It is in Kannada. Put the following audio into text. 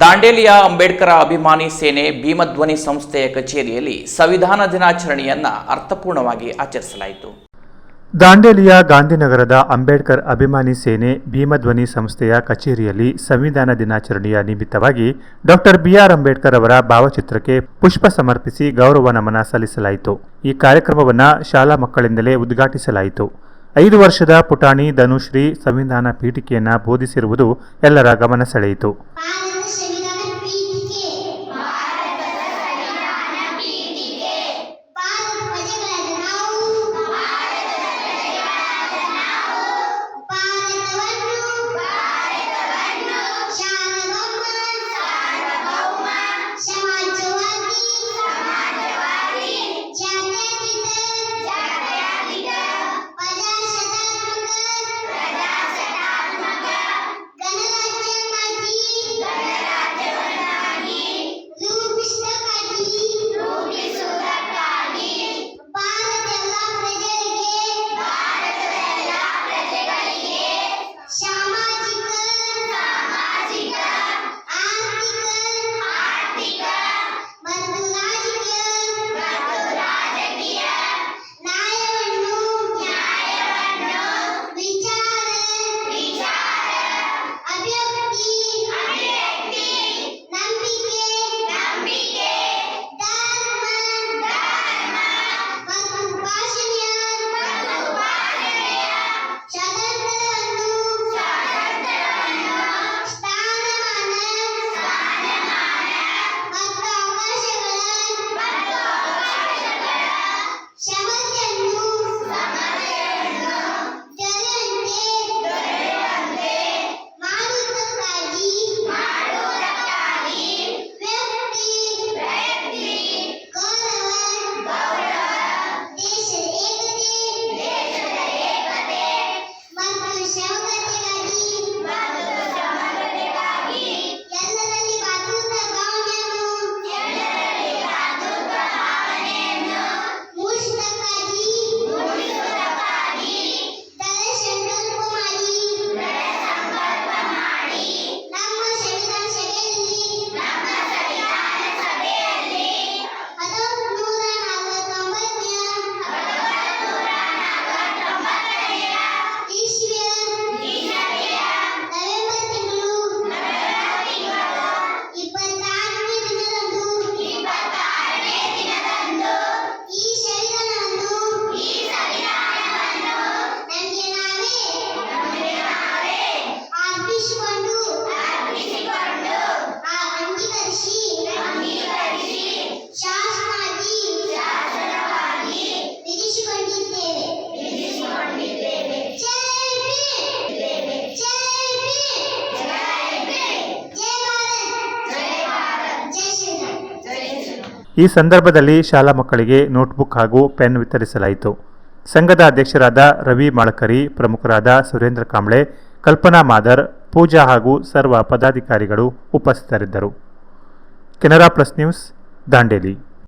ದಾಂಡೇಲಿಯ ಅಂಬೇಡ್ಕರ ಅಭಿಮಾನಿ ಸೇನೆ ಭೀಮಧ್ವನಿ ಸಂಸ್ಥೆಯ ಕಚೇರಿಯಲ್ಲಿ ಸಂವಿಧಾನ ದಿನಾಚರಣೆಯನ್ನ ಅರ್ಥಪೂರ್ಣವಾಗಿ ಆಚರಿಸಲಾಯಿತು. ದಾಂಡೇಲಿಯ ಗಾಂಧಿನಗರದ ಅಂಬೇಡ್ಕರ್ ಅಭಿಮಾನಿ ಸೇನೆ ಭೀಮಧ್ವನಿ ಸಂಸ್ಥೆಯ ಕಚೇರಿಯಲ್ಲಿ ಸಂವಿಧಾನ ದಿನಾಚರಣೆಯ ನಿಮಿತ್ತವಾಗಿ ಡಾಕ್ಟರ್ ಬಿಆರ್ ಅಂಬೇಡ್ಕರ್ ಅವರ ಭಾವಚಿತ್ರಕ್ಕೆ ಪುಷ್ಪ ಸಮರ್ಪಿಸಿ ಗೌರವ ನಮನ ಸಲ್ಲಿಸಲಾಯಿತು. ಈ ಕಾರ್ಯಕ್ರಮವನ್ನು ಶಾಲಾ ಮಕ್ಕಳಿಂದಲೇ ಉದ್ಘಾಟಿಸಲಾಯಿತು. ಐದು ವರ್ಷದ ಪುಟಾಣಿ ಧನುಶ್ರೀ ಸಂವಿಧಾನ ಪೀಠಿಕೆಯನ್ನ ಬೋಧಿಸಿರುವುದು ಎಲ್ಲರ ಗಮನ ಸೆಳೆಯಿತು. ಈ ಸಂದರ್ಭದಲ್ಲಿ ಶಾಲಾ ಮಕ್ಕಳಿಗೆ ನೋಟ್ಬುಕ್ ಹಾಗೂ ಪೆನ್ ವಿತರಿಸಲಾಯಿತು. ಸಂಘದ ಅಧ್ಯಕ್ಷರಾದ ರವಿ ಮಾಳಕರಿ, ಪ್ರಮುಖರಾದ ಸುರೇಂದ್ರ ಕಾಂಬ್ಳೆ, ಕಲ್ಪನಾ ಮಾದರ್, ಪೂಜಾ ಹಾಗೂ ಸರ್ವ ಪದಾಧಿಕಾರಿಗಳು ಉಪಸ್ಥಿತರಿದ್ದರು. Canara plus news, Dandeli.